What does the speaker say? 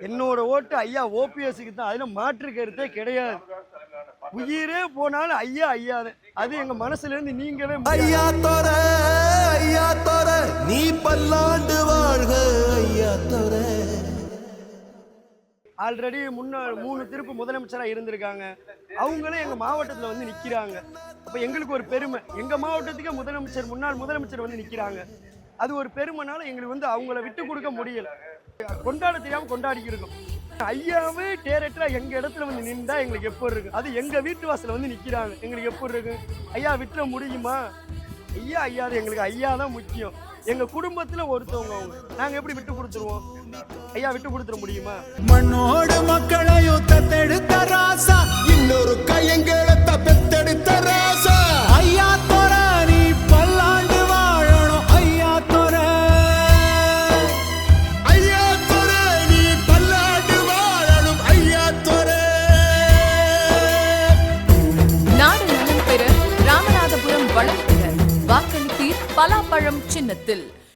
என்னோட ஓட்டு ஐயா ஓபிஎஸ்க்கு தான். அதுல மாற்று கருத்தே கிடையாது. உயிரே போனாலும் ஐயா ஐயா. அது எங்க மனசுல இருந்து நீங்கவே. ஐயா தோர ஐயா தோர நீ பல்லாண்டு வாழ்க ஐயா தோர ஆல்ரெடி முன்னாள் மூணு திருப்பு முதலமைச்சராக இருந்திருக்காங்க. அவங்களும் எங்கள் மாவட்டத்தில் வந்து நிற்கிறாங்க அப்போ எங்களுக்கு ஒரு பெருமை. எங்கள் மாவட்டத்துக்கே முதலமைச்சர் முன்னாள் முதலமைச்சர் வந்து நிற்கிறாங்க அது ஒரு பெருமைனால எங்களுக்கு வந்து அவங்கள விட்டு கொடுக்க முடியல. கொண்டாட தெரியாமல் கொண்டாடி இருக்கோம் ஐயாவே டேரக்டரா எங்க இடத்துல வந்து நின்றா எங்களுக்கு எப்போ இருக்கு? அது எங்க வீட்டு வாசல்ல வந்து நிக்கிறாங்க. எங்களுக்கு எப்போ இருக்கு? ஐயா விட்டுற முடியுமா? ஐயா ஐயா அது எங்களுக்கு ஐயா தான் முக்கியம். எங்க குடும்பத்துல ஒருத்தவங்க அவங்க. நாங்க எப்படி விட்டு கொடுத்துருவோம்? ஐயா விட்டு கொடுத்துட முடியுமா? மண்ணோடு மக்களையோ பலாப்பழம் சின்னத்தில்.